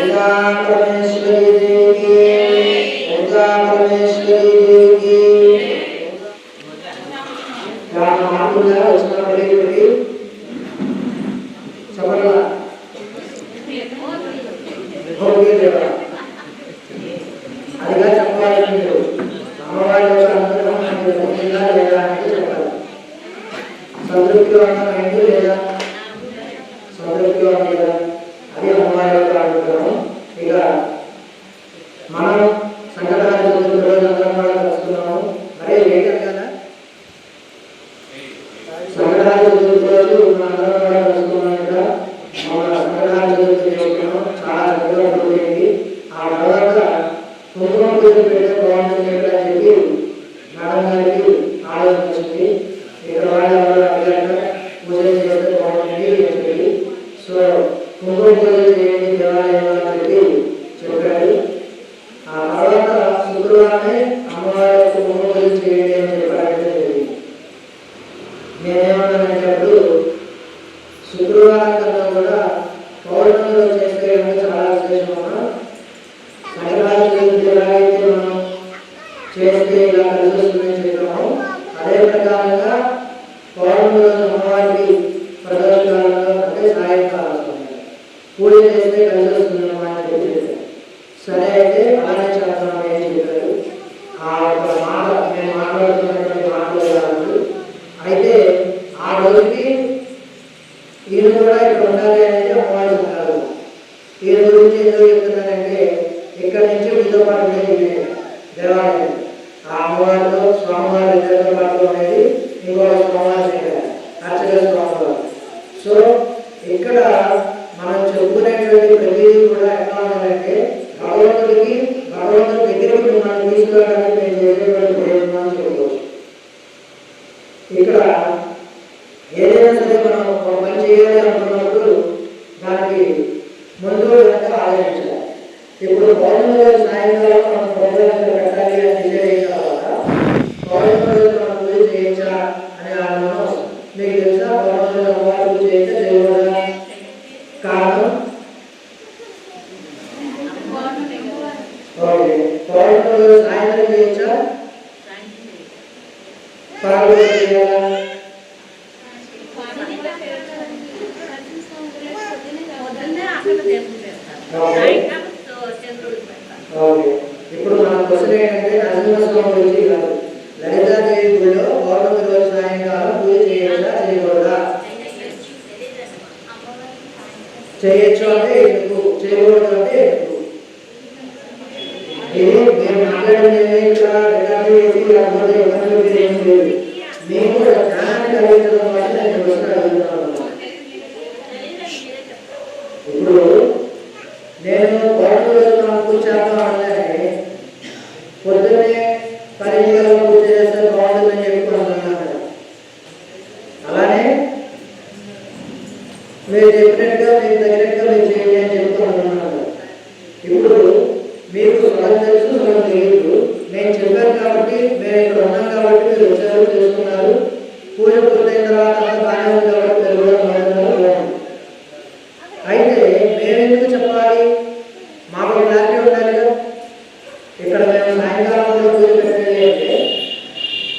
दुर्गा జరగాలి ఆ అమ్మవారితో స్వామివారి ఇద్దరితో పాటు ఇంకో స్వామివారి ఇక్కడ అర్చక స్వామివారు. సో ఇక్కడ మనం చెప్పుకునేటువంటి ప్రతిదీ కూడా ఎట్లా ఉండాలంటే భగవంతుడికి భగవంతుడి దగ్గరికి మనం తీసుకురావడానికి మేము చేసేటువంటి ఇక్కడ ఏదైనా సరే మనం ఒక పని చేయాలి అనుకున్నప్పుడు దానికి ముందు వెనక ఆలోచించాలి. ఇప్పుడు పౌర్ణమి రోజు సాయంకాలం మనం ప్రోగ్రామ్ పెట్టాలి అని డిసైడ్ అయిన తర్వాత పౌర్ణమి రోజు మనం పూజ చేయించా అనే ఆలోచన వస్తుంది మీకు తెలుసా పౌర్ణమి రోజు అమ్మవారి పూజ చేస్తే చేయకూడదా కారణం ఓకే పౌర్ణమి రోజు సాయంత్రం చేయించా పగలు చేయాలా ఓకే ఇప్పుడు మన క్వశ్చన్ ఏంటంటే నరసింహస్వామి గురించి లలితాదేవి గుడిలో పౌర్ణమి రోజు సాయంకాలం పూజ చేయకూడదా చేయొచ్చు అంటే ఎందుకు? చేయకూడదు అంటే ఎందుకు ఇది మేము ఇక్కడ ఏం లేదు మేము కలిగించడం వల్ల నేను క్వశ్చన్ అడుగుతున్నాను ఇప్పుడు నేను పౌర్ణమి రోజు మనం పూజ చేద్దాం అనగానే పొద్దున్నే పది గంటల పూజ చేస్తే బాగుంటుందని చెప్పి అనుకున్నాను కదా. అలానే మీరు చెప్పినట్టుగా మీకు తగినట్టుగా మీరు చేయండి అని చెప్తూ అనుకున్నాను కదా. ఇప్పుడు మీకు సగం తెలుసు సగం తెలియదు నేను చెప్పాను కాబట్టి మేము ఇక్కడ ఉన్నాం కాబట్టి తెలుసుకున్నారు పూజ పూర్తయిన తర్వాత బాగానే ఉంది కాబట్టి అయితే మేమెందుకు చెప్పాలి? మాకు క్లారిటీ ఉండాలి కదా. ఇక్కడ మేము సాయంకాలంలో పూజ పెట్టాలి అంటే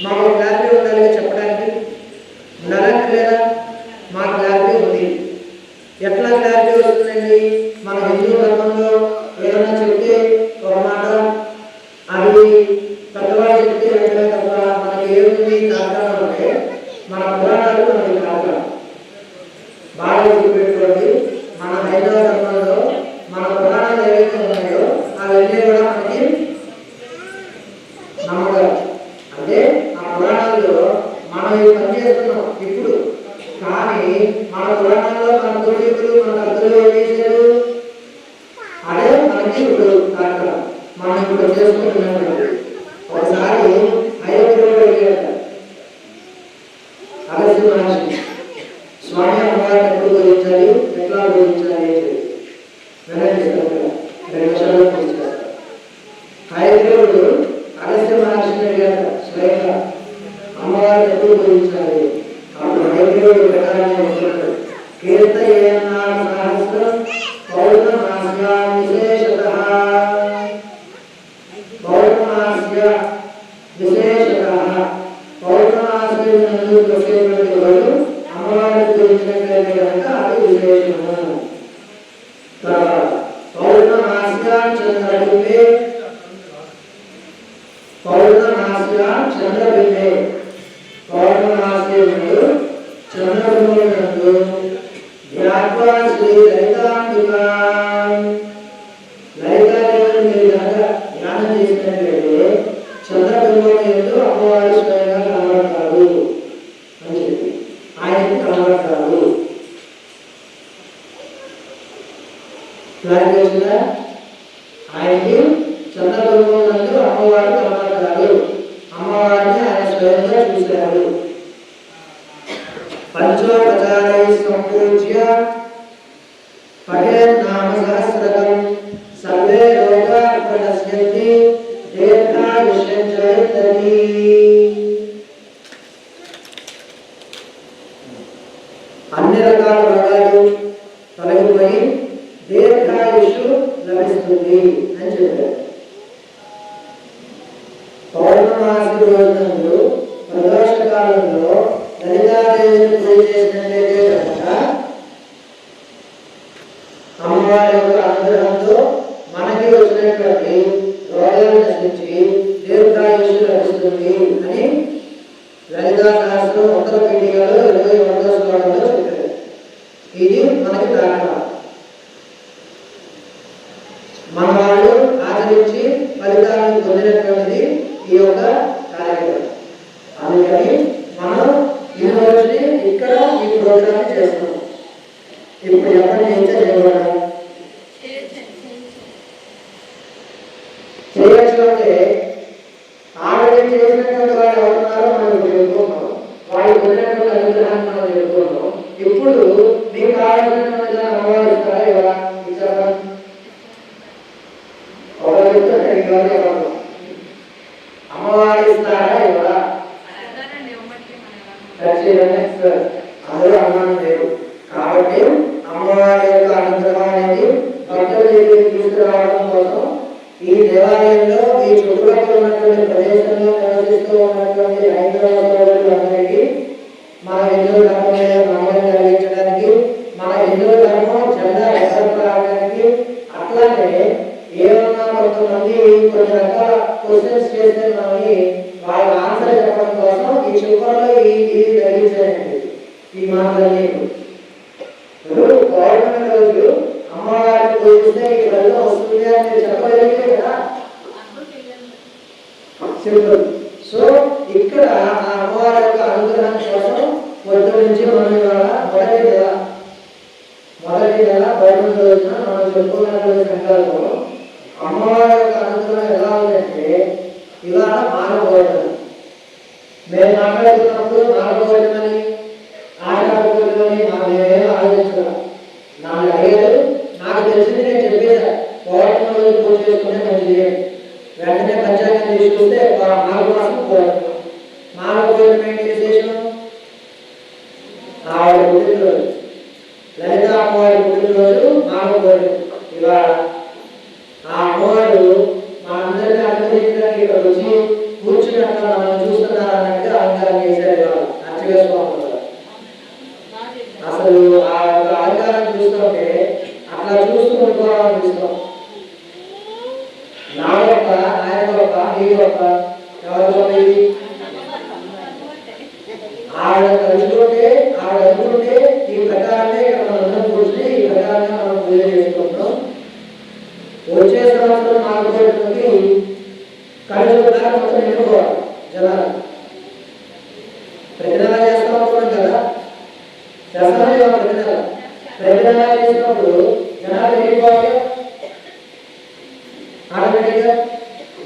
మాకు క్లారిటీ ఉండాలి చెప్పడానికి. ఉండాలంటే లేదా? మా క్లారిటీ ఉంది. ఎట్లా క్లారిటీ వస్తుందండి? మన హిందూ ధర్మంలో ఏదైనా చెప్తే ఒక మాట అది పెద్దవాళ్ళు చెప్తే వెంటనే ఏముంది కారణం అంటే మన పురాణాలు మనకి కారణం బాగా గుర్తుపెట్టుకోండి మన హైందవ ధర్మంలో మన పురాణాలు ఏవైతే ఉన్నాయో అవన్నీ కూడా మనకి నమ్మకాలు అంటే ఆ పురాణాల్లో మనం ఈ పనిచేస్తున్నాం ఇప్పుడు కానీ మన పురాణాల్లో మన పూర్వీకులు మన పెద్దలు ఏం చేశారు? అదే మనకి ఇప్పుడు కార్యక్రమం మనం ఇప్పుడు చేసుకుంటున్నాం ఒకసారి పంచోపచారై సంపూజ్య పఠేత్ నామ సహస్రకం సర్వే లోకా దీర్ఘాయుష్యం దీర్ఘాయుష్యంజయతని అన్ని రకాల రోగాలు తొలగిపోయి దీర్ఘాయుషు లభిస్తుంది అని చెప్పారు. పౌర్ణమాసి రోజు ప్రదోష కాలంలో లలితాదేవిని పూజ చేసినట్లయితే కనుక అమ్మవారి యొక్క అనుగ్రహంతో మనకి వచ్చినటువంటి రోగాలు నశించి దీర్ఘాయుషు లభిస్తుంది అని లలితా శాస్త్రం ఉత్తర పీఠికలో ఇరవై ఒకటో శ్లోకంలో చెప్పారు ఇది మనకి కారణం మన వాళ్ళు ఆచరించి ఫలితాలను పొందినటువంటిది ఈ యొక్క కార్యక్రమం అందుకని మనం ఈ రోజుని ఇక్కడ ఈ ప్రోగ్రామ్ చేస్తున్నాం ఇప్పుడు ఎవరిని ఏం చేయగలరా చేయొచ్చు అంటే ఆల్రెడీ చేసినటువంటి వాడు ఎవరున్నారో మనం చెప్పుకున్నాం వాళ్ళు ఉన్నటువంటి అనుగ్రహాన్ని మనం చెప్పుకున్నాం ఇప్పుడు మీకు కావాల్సినటువంటి అమ్మవారు ఇస్తారా ఎవరా ఇచ్చారా ఒకరు ఇంకోరు ఎవరు? అమ్మవారు ఇస్తారా ఇస్తారు. అందరూ లేరు కాబట్టి అమ్మవారి యొక్క అనుగ్రహానికి భక్తుల దగ్గరికి తీసుకురావడం కోసం ఈ దేవాలయంలో ఈ చుట్టుపక్కల ఉన్నటువంటి ప్రదేశంలో నివసిస్తూ ఉన్నటువంటి హైదరాబాద్ సోదరులందరికీ మన హిందూ ధర్మం మీద నమ్మకం కలిగించడానికి మన హిందూ ధర్మం జెండా ఎగరపడడానికి అట్లానే ఏమైనా కొంతమంది కొన్ని రకాల క్వశ్చన్స్ చేస్తే వాళ్ళ ఆన్సర్ చెప్పడం కోసం ఈ చివరిలో ఈ ఇది తగ్గించారండి ఈ మాటలన్నీ ఇప్పుడు రోజు అమ్మవారిని పూజిస్తే ఈ ఫలితం వస్తుంది అని మీరు చెప్పగలిగితే కదా? సింపుల్. సో ఇక్కడ ఆ అమ్మవారి యొక్క అనుగ్రహం కోసం పొద్దు నుంచి మనం ఇవాళ మొదటి నెల మొదటి నెల పౌర్ణమి రోజున మనం చెప్పుకున్నటువంటి సంఘాలు అమ్మవారి యొక్క అనుగ్రహం ఎలా ఉందంటే ఇవాళ మానభోజనం మేము మాట్లాడుతున్నప్పుడు మానభోజనమని ఆటపోజనమని నాకు మేమేం ఆలోచించడం నాకు అడిగారు నాకు తెలిసింది నేను చెప్పేదా పౌర్ణమి రోజు పూజ చేసుకుంటే మంచిది వెంటనే పంచాంగం తీసుకుంటే మాఘ మాసం పౌర్ణమి మాఘ ఏంటి విశేషం ఆవిడ పుట్టినరోజు లలిత అమ్మవారి పుట్టినరోజు ఇవాళ ఆ అమ్మవారు మా అందరినీ అనుగ్రహించడానికి ఇక్కడ వచ్చి కూర్చుని అక్కడ మనం అలంకారం చేశారు ఇవాళ అర్చక స్వామి అసలు ఆ యొక్క అలంకారం చూస్తుంటే అట్లా చూస్తూ నా గొప్ప ఆయన గొప్ప నీ గొప్ప ఎవరి గొప్ప ఇది? ఆవిడ తలుచుకుంటే ఈ ప్రకారమే మనం అందరం కూర్చుని ఈ ప్రకారమే మనం పూజ చేసుకుంటాం. వచ్చే సంవత్సరం నాలుగోటికి కళ్ళు కూడా మొత్తం నింపుకోవాలి జనాలు ప్రతి నెల చేస్తాం అనుకున్నాం కదా. చేస్తామే ప్రతి నెల ప్రతి నెల చేసినప్పుడు జనాలు నింపుకోవాలి ఆటోమేటిక్గా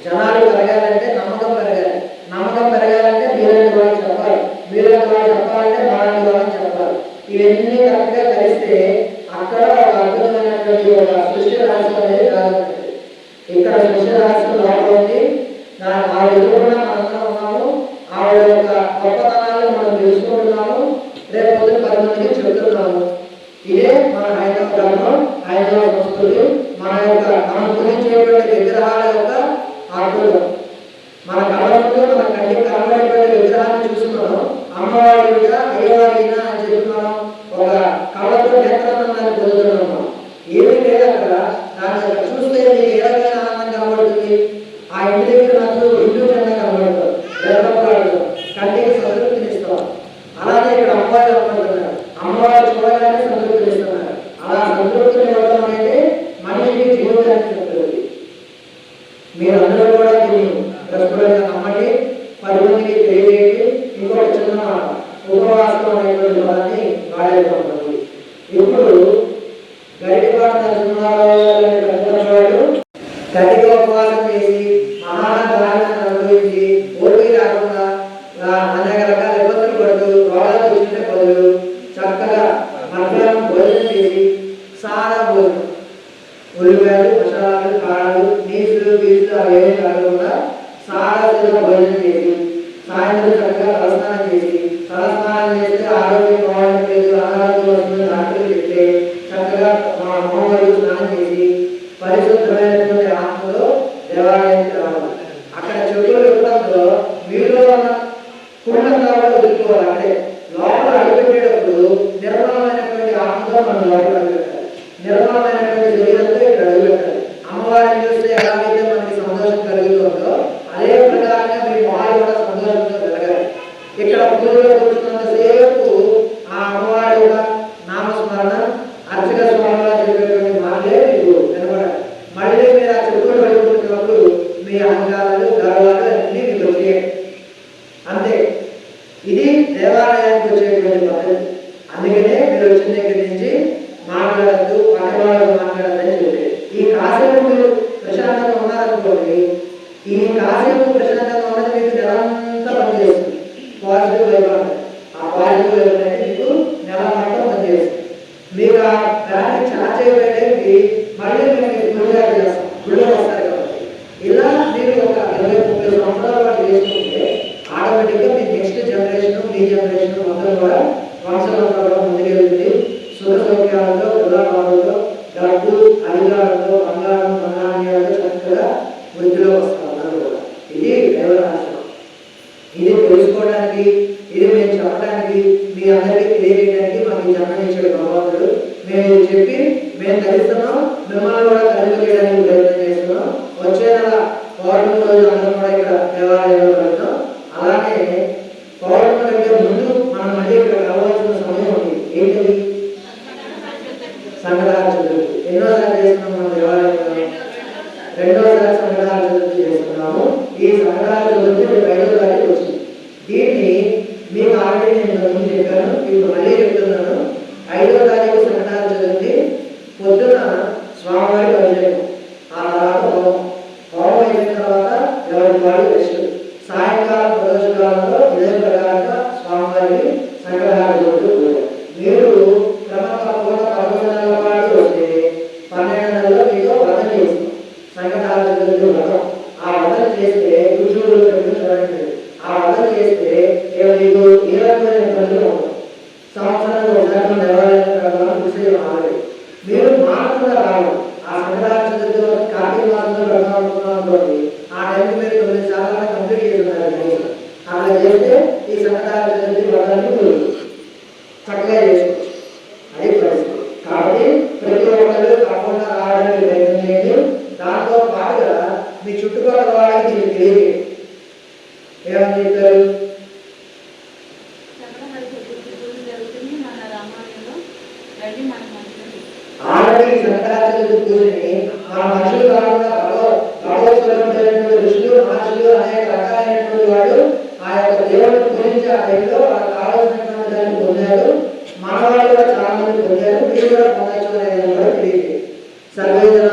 జనాలు పెరగాలంటే నమ్మకం పెరగాలి నమ్మకం పెరగాలంటే మీలాంటి వాళ్ళు చెప్పాలి మీలాంటి వాళ్ళు చెప్పాలంటే మాలాంటి వాళ్ళని చెప్పాలి ఇవన్నీ కరెక్ట్గా కలిస్తే అక్కడ ఒక అద్భుతమైనటువంటి ఒక సృష్టి రహస్యం అనేది రాగలుగుతుంది ఇక్కడ సృష్టి రహస్యం లోపల ఉంది దాని ఆవిడ ఎదురుకుండా మనందరం ఉన్నాము. ఆవిడ యొక్క గొప్పతనాలను మనం తెలుసుకుంటున్నాము. రేపు పొద్దున పది మందికి చెబుతున్నాము. ఇదే మన హైదరాబాద్ ధర్మం హైదరాబాద్ సంస్కృతి మన యొక్క మనం పూజించేటువంటి విగ్రహాల యొక్క ఆకృతం మన కళలో మన కంటికి కనబడేటువంటి విగ్రహాన్ని చూస్తున్నాం అమ్మవారి యొక్క అయ్యవారినా అని చెప్పి మనం ఒక కళ్ళతో నేత్రానందాన్ని పొందుతున్నాం ఏమీ లేదు అక్కడ దాని యొక్క చూస్తే మీకు ఏ రకమైన ఆనందం కనబడుతుంది ఆ ఇంటి దగ్గర నాకు హిందూ జెండా కనబడుతుంది గర్భపాడు కంటికి సంతృప్తినిస్తాం అలాగే ఇక్కడ అమ్మవారు కనబడుతున్నారు అమ్మవారు అలా సంతృప్తిని ఇవ్వడం అనేది మనిషికి జీవితానికి సంతృప్తి కూడా దీన్ని ప్రస్తుతంగా నమ్మండి. పది మందికి తెలియజేయండి. ఇంకొక చిన్న ఉపవాసం అనేటువంటి పదాన్ని వాడేటువంటి ఇప్పుడు గడిపాట నరసింహారావు గట్టిగా ఉపవాసం చేసి మహాదాన్ని అనుభవించి రాకుండా అనేక రకాల ఇబ్బందులు పడుతూ రోగాలు వచ్చిన బదులు చక్కగా సారా ఉల్లిపాయలు మసాలాలు కారాలు నీసులు గీసులు ఏమి కాకుండా సాధారణ భోజనం చేసి సాయంత్రం చక్కగా తలస్నానం చేసి తలస్నానం చేస్తే ఆరోగ్యం బాగుండలేదు అనారోగ్యం వస్తుంది డాక్టర్లు చెప్తే చక్కగా మా అమ్మవారు స్నానం చేసి పరిశుద్ధమైనటువంటి ఆత్మలో దేవాలయానికి రావాలి. అక్కడ చెప్పులు ఇవ్వడంతో మీలో ఉన్న కుండంగా కూడా వదులుకోవాలి అంటే లోపల అడుగుపెట్టేటప్పుడు నిర్మలమైనటువంటి ఆత్మతో మనం లోపల అడుగుపెట్టాలి నిర్మలమైనటువంటి శరీరంతో ఇక్కడ అడుగుపెట్టాలి అమ్మవారిని చూస్తే ఎలాగైతే మనకి సంతోషం కలుగుతుందో అదే ప్రకారంగా మీ మొహాలు కూడా సంతోషంతో వెలగాలి ఇక్కడ పూజలో కూర్చున్నంతసేపు ఆ అమ్మవారి యొక్క నామస్మరణ అర్చక స్వామిగా చెప్పేటువంటి మాటలే మీకు వినబడాలి మళ్ళీ మీరు ఆ చెప్పులు పడుకుంటున్నప్పుడు మీ అహంకారాలు గర్వాలు అన్నీ మీకు వచ్చేయండి అంతే ఇది దేవాలయానికి వచ్చేటువంటి పద్ధతి అందుకనే మీరు వచ్చిన దగ్గర నుంచి మాట్లాడద్దు పక్కవాళ్ళు మాట్లాడద్దని చెప్పి ఈ కాసేపు మీరు ప్రశాంతంగా ఉన్నారనుకోండి ఈ కాసేపు ప్రశాంతంగా ఉన్నది మీకు నెలంతా పనిచేస్తుంది పాజిటివ్ వైబ్ అంటారు. ఆ పాజిటివ్ వైబ్ అనేది మీకు నెల మొత్తం పనిచేస్తుంది మీకు ఆ దాన్ని ఛార్జ్ అయిపోయేది మళ్ళీ మేము గుడిగా చేస్తాం గుడిలో వస్తారు కాబట్టి ఇలా మీరు ఒక ఇరవై ముప్పై సంవత్సరాల పాటు చేసుకుంటే ఆటోమేటిక్గా మీ నెక్స్ట్ జనరేషన్ మీ జనరేషన్ మొత్తం కూడా వంశంలో కూడా ముందుకెళ్తుంది సుఖ సౌఖ్యాలతో ఉదాహరణతో డబ్బు అధికారంతో బంగారం ధనాన్యాలతో చక్కగా వృద్ధిలో వస్తారు అందరూ కూడా ఇది దేవరాశం ఇది తెలుసుకోవడానికి ఇది మేము చెప్పడానికి మీ అందరికీ తెలియజేయడానికి మాకు జన్మనిచ్చాడు భగవంతుడు మేము చెప్పి మేము తరిస్తున్నాం మిమ్మల్ని కూడా తరిగి చేయడానికి ప్రయత్నం చేస్తున్నాం. వచ్చే నెల పౌర్ణమి రోజు అందరం కూడా ఇక్కడ దేవాలయంలో వెళ్తాం. అలానే పౌర్ణమి కంటే ముందు మనం మళ్ళీ ఇక్కడ రావాల్సిన సమయం ఉంది. ఏంటది? సంక్రాంతి చతుర్థి ఎన్నోసారి చేస్తున్నాం మనం దేవాలయంలో రెండోసారి సంక్రాంతి చతుర్థి చేస్తున్నాము. ఈ సంక్రాంతి చతుర్థి రేపు ఐదో తారీఖు వచ్చింది. దీన్ని మీకు ఆల్రెడీ నేను ముందు చెప్పాను. ఇప్పుడు మళ్ళీ చెప్తున్నాను ఐదో తారీఖు సంక్రాంతి చతుర్థి పొద్దున స్వామివారికి అభిషేకం ఆ తర్వాత హోమం హోమం అయిన తర్వాత ఎవరి వాడి రెస్ట్ సాయంకాలం ప్రదోషకాలంలో ఇదే ప్రకారంగా స్వామివారికి సంక్రాంతి చతుర్థి పూజ మీరు క్రమంగా పూట పదకొండు నెలల పాటు వస్తే పన్నెండు నెలల్లో మీకు వ్రతం చేస్తాం సంకటాల చతుర్థి వ్రతం ఆ వ్రతం చేస్తే రుజువులు పెట్టుకుని చూడండి ఆ వ్రతం చేస్తే ఏ రకమైన ఇబ్బందులు ఉండవు ఒకసారి మీరు మానకుండా రావడం ఆ సంక్రాంతి చతుర్థి కార్తీక మాసంలో వ్రతం ఆ టైంకి మీరు తొమ్మిది సార్లు కంప్లీట్ చేస్తున్నారు చేస్తే ఈ సంక్రాంతి చతుర్థి వ్రతాన్ని మీరు చక్కగా చేసుకోవచ్చు అది పరిస్థితి కాబట్టి ప్రతి ఒక్కరు తప్పకుండా రావడానికి ప్రయత్నం చేయండి దాంతో పాటుగా మీ చుట్టుపక్కల వాళ్ళకి జరుగుతుంది మన మనుషులు కాకుండా భగవత్తులైనటువంటి ఋషులు మహర్షులు అనేక రకాలైనటువంటి వాడు ఆ యొక్క దేవుడిని గురించి ఆ టైంలో వాళ్ళకి కావాల్సినటువంటి దాన్ని పొందారు. మన వాళ్ళు కూడా చాలా మంది పొందారు. మీరు కూడా పొందచ్చు అనేది కూడా తెలియదు. సర్వేదనా